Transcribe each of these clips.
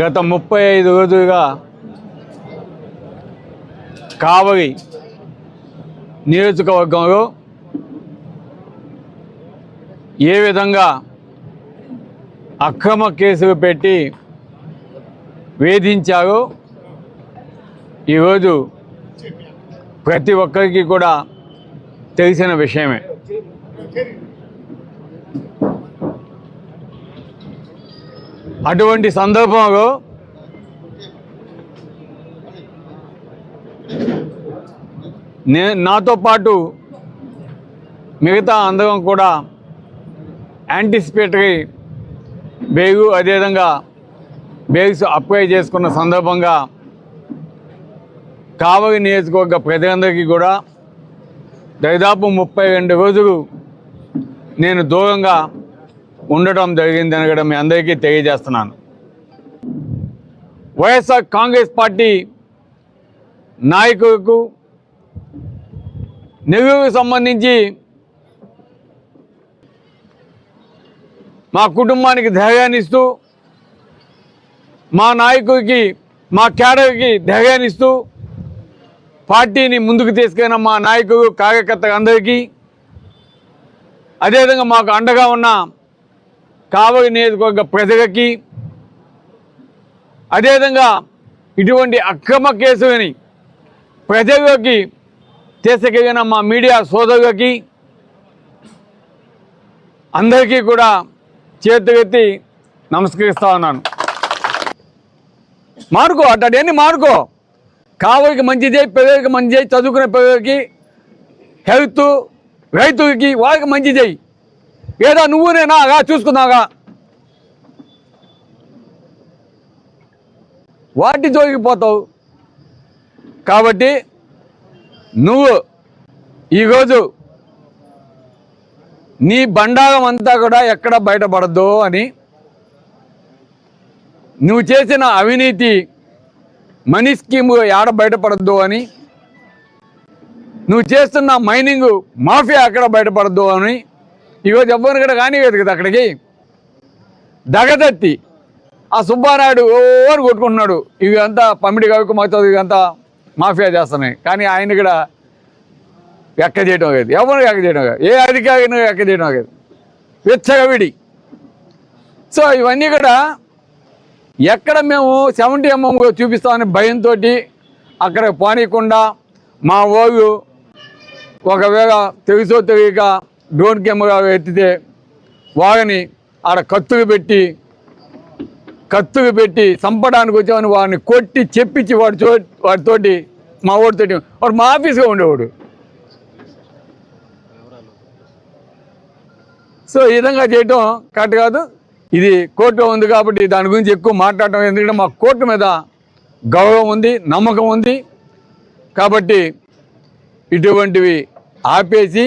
గత ముప్పై ఐదు రోజులుగా కావలి నియోజకవర్గంలో ఏ విధంగా అక్రమ కేసులు పెట్టి వేధించారో ఈరోజు ప్రతి ఒక్కరికి కూడా తెలిసిన విషయమే. అటువంటి సందర్భంలో నే నాతో పాటు మిగతా అందరం కూడా యాంటిసిపేటరీ బేగు అదేవిధంగా బేగ్స్ అప్లై చేసుకున్న సందర్భంగా కావలి నియోజకవర్గ ప్రజలందరికీ కూడా దాదాపు ముప్పై రెండు రోజులు నేను దూరంగా ఉండటం జరిగింది అనగడం కూడా మీ అందరికీ తెలియజేస్తున్నాను. వైఎస్ఆర్ కాంగ్రెస్ పార్టీ నాయకులకు నెల్లూరుకు సంబంధించి మా కుటుంబానికి ధైర్యాన్ని ఇస్తూ మా నాయకుడికి మా క్యాడర్కి ధైర్యాన్ని ఇస్తూ పార్టీని ముందుకు తీసుకెళ్ళిన మా నాయకుడు కార్యకర్త అందరికీ అదేవిధంగా మాకు అండగా ఉన్న కావలి నియోజకవర్గ ప్రజలకి అదేవిధంగా ఇటువంటి అక్రమ కేసులని ప్రజల్లోకి తీసుకెళ్ళిన మా మీడియా సోదరులకి అందరికీ కూడా చేతులెత్తి నమస్కరిస్తా ఉన్నాను. మారుకో అట్టని మారుకో? కావలికి మంచి చేయి పిల్లలకి మంచి చేయి చదువుకునే పిల్లలకి హెల్త్ రైతులకి వాళ్ళకి మంచి చేయి. ఏదో నువ్వు నేనాగా చూసుకున్నాగా వాటి జోగిపోతావు కాబట్టి నువ్వు ఈరోజు నీ బండారం అంతా కూడా ఎక్కడ బయటపడద్దు అని నువ్వు చేసిన అవినీతి మనీ స్కీమ్ ఏడ బయటపడద్దు అని నువ్వు చేస్తున్న మైనింగ్ మాఫియా ఎక్కడ బయటపడద్దు అని ఈరోజు ఎవ్వరు కూడా కానివ్వదు కదా అక్కడికి. దగదత్తి. ఆ సుబ్బారాయుడు ఓ కొట్టుకుంటున్నాడు. ఇవి అంతా పమిడి కవికి మొత్తం ఇవంతా మాఫియా చేస్తున్నాయి. కానీ ఆయన కూడా ఎక్క చేయడం కాదు ఎవరు ఎక్క చేయడం కాదు ఏ అధికారిని ఎక్క చేయడం కాదు విచ్చగవిడి సో ఇవన్నీ కూడా ఎక్కడ మేము సెవెంటీ ఎంఎం చూపిస్తామని భయంతో అక్కడ పోనీయకుండా మా ఓగు ఒకవేళ తెలుసో తెలియక డ్రోన్ కెమెరా ఎత్తితే వాగని ఆడ కత్తులు పెట్టి కత్తులు పెట్టి చంపడానికి వచ్చామని వాడిని కొట్టి చెప్పించి వాడి చో వాడితోటి మా వాడితోటి వాడు మా ఆఫీస్గా ఉండేవాడు. సో ఈ విధంగా చేయటం కరెక్ట్ కాదు. ఇది కోర్టులో ఉంది కాబట్టి దాని గురించి ఎక్కువ మాట్లాడటం ఎందుకంటే మా కోర్టు మీద గౌరవం ఉంది నమ్మకం ఉంది. కాబట్టి ఇటువంటివి ఆపేసి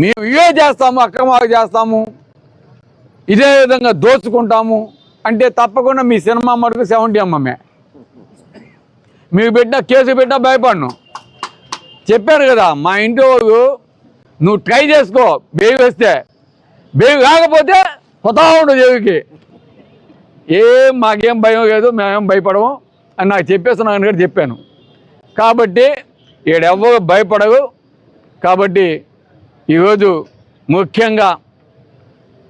మేము ఇవే చేస్తాము అక్రమాలు చేస్తాము. ఇదే విధంగా దోచుకుంటాము. అంటే తప్పకుండా మీ సినిమా మటుకు సెవెంటీ అమ్మమే మీకు పెట్టిన కేసు పెట్టినా భయపడను. చెప్పారు కదా మా ఇంటి వాళ్ళు నువ్వు ట్రై చేసుకో బేవి వేస్తే. బేవి కాకపోతే పోతా ఉండు చెవికి ఏం మాకేం భయం లేదు మేమేం భయపడము అని నాకు చెప్పేస్తున్నాను కూడా చెప్పాను. కాబట్టి ఈడెవ్వరు భయపడవు కాబట్టి ఈరోజు ముఖ్యంగా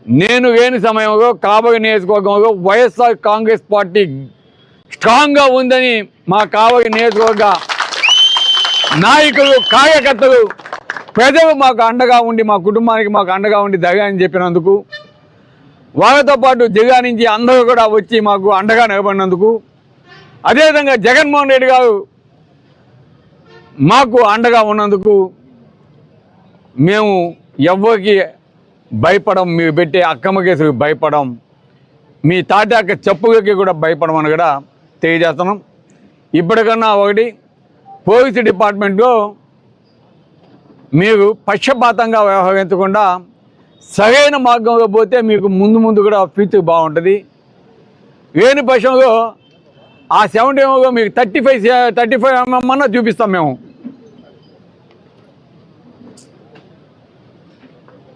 నేను లేని సమయంలో కాబోయే నియోజకవర్గంలో వైఎస్ఆర్ కాంగ్రెస్ పార్టీ స్ట్రాంగ్గా ఉందని మా కాబోయే నియోజకవర్గ నాయకులు కార్యకర్తలు ప్రజలు మాకు అండగా ఉండి మా కుటుంబానికి మాకు అండగా ఉండి అని చెప్పినందుకు వాళ్ళతో పాటు జిల్లా నుంచి అందరూ కూడా వచ్చి మాకు అండగా నిలబడినందుకు అదేవిధంగా జగన్మోహన్ రెడ్డి గారు మాకు అండగా ఉన్నందుకు మేము ఎవ్వరికి భయపడం మీరు పెట్టే అక్కమ్మ కేసుకు భయపడం మీ తాటాక చెప్పుకి కూడా భయపడమని కూడా తెలియజేస్తున్నాం. ఇప్పటికన్నా ఒకటి పోలీసు డిపార్ట్మెంట్లో మీరు పక్షపాతంగా వ్యవహరించకుండా సరైన మార్గంలో పోతే మీకు ముందు ముందు కూడా ఫ్యూచర్ బాగుంటుంది. లేని పక్షంలో ఆ సెవెంటీ ఎంలో మీకు thirty five thirty five MM అన్నా చూపిస్తాం మేము.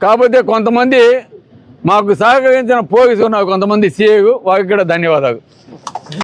కాకపోతే కొంతమంది మాకు సహకరించిన పోలీసు ఉన్నారు. కొంతమంది సీఏకు వారికి కూడా ధన్యవాదాలు.